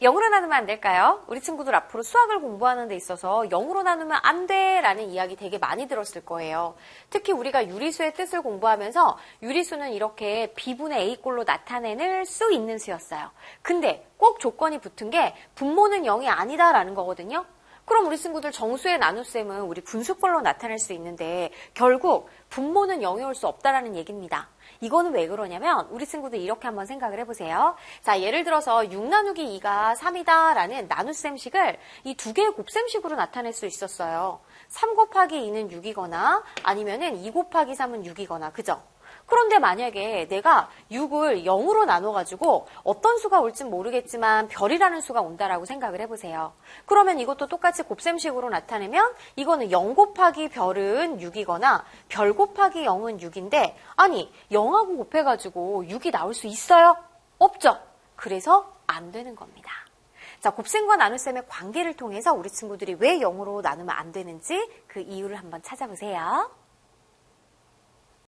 영으로 나누면 안 될까요? 우리 친구들 앞으로 수학을 공부하는 데 있어서 영으로 나누면 안 돼! 라는 이야기 되게 많이 들었을 거예요. 특히 우리가 유리수의 뜻을 공부하면서 유리수는 이렇게 B분의 A꼴로 나타내는 수 있는 수였어요. 근데 꼭 조건이 붙은 게 분모는 0이 아니다라는 거거든요. 그럼 우리 친구들 정수의 나눗셈은 우리 분수꼴로 나타낼 수 있는데 결국 분모는 0이 올 수 없다라는 얘기입니다. 이거는 왜 그러냐면 우리 친구들 이렇게 한번 생각을 해보세요. 자, 예를 들어서 6 나누기 2가 3이다 라는 나눗셈식을 이 두 개의 곱셈식으로 나타낼 수 있었어요. 3 곱하기 2는 6이거나 아니면은 2 곱하기 3은 6이거나 그죠? 그런데 만약에 내가 6을 0으로 나눠가지고 어떤 수가 올진 모르겠지만 별이라는 수가 온다라고 생각을 해보세요. 그러면 이것도 똑같이 곱셈식으로 나타내면 이거는 0 곱하기 별은 6이거나 별 곱하기 0은 6인데 아니 0하고 곱해가지고 6이 나올 수 있어요? 없죠? 그래서 안 되는 겁니다. 자, 곱셈과 나눗셈의 관계를 통해서 우리 친구들이 왜 0으로 나누면 안 되는지 그 이유를 한번 찾아보세요.